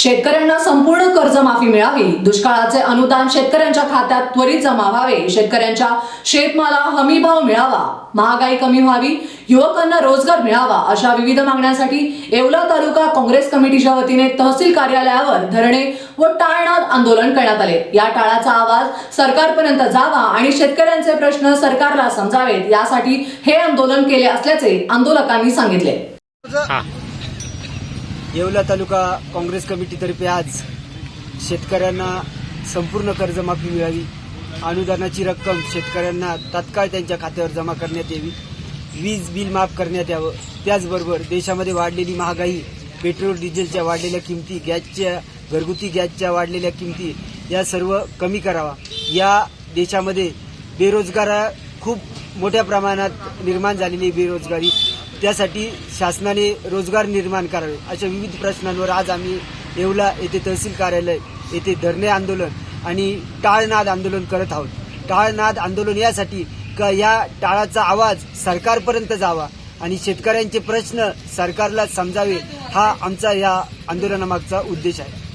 शेतकऱ्यांना संपूर्ण कर्जमाफी मिळावी. दुष्काळाचे अनुदान शेतकऱ्यांच्या खात्यात त्वरित जमा व्हावे. शेतकऱ्यांच्या शेतमाला हमीभाव मिळावा. महागाई कमी व्हावी. युवकांना रोजगार मिळावा अशा विविध मागण्यांसाठी येवला तालुका काँग्रेस कमिटीच्या वतीने तहसील कार्यालयावर धरणे व टाळणात आंदोलन करण्यात आले. या टाळाचा आवाज सरकारपर्यंत जावा आणि शेतकऱ्यांचे प्रश्न सरकारला समजावेत. यासाठी हे आंदोलन केले असल्याचे आंदोलकांनी सांगितले. येवला तालुका काँग्रेस कमिटीतर्फे आज शेतकऱ्यांना संपूर्ण कर्जमाफी मिळावी. अनुदानाची रक्कम शेतकऱ्यांना तात्काळ त्यांच्या खात्यावर जमा करण्यात यावी. वीज बिल माफ करण्यात यावं. त्याचबरोबर देशामध्ये वाढलेली महागाई पेट्रोल डिझेलच्या वाढलेल्या किमती गॅसच्या घरगुती गॅसच्या वाढलेल्या किमती या सर्व कमी करावा. या देशामध्ये बेरोजगार खूप मोठ्या प्रमाणात निर्माण झालेली बेरोजगारी. त्यासाठी शासनाने रोजगार निर्माण करावे अशा विविध प्रश्नांवर आज आम्ही येवला येथे तहसील कार्यालय येथे धरणे आंदोलन आणि टाळनाद आंदोलन करत आहोत. टाळनाद आंदोलन यासाठी का या टाळाचा आवाज सरकारपर्यंत जावा आणि शेतकऱ्यांचे प्रश्न सरकारला समजावे हा आमचा या आंदोलनामागचा उद्देश आहे.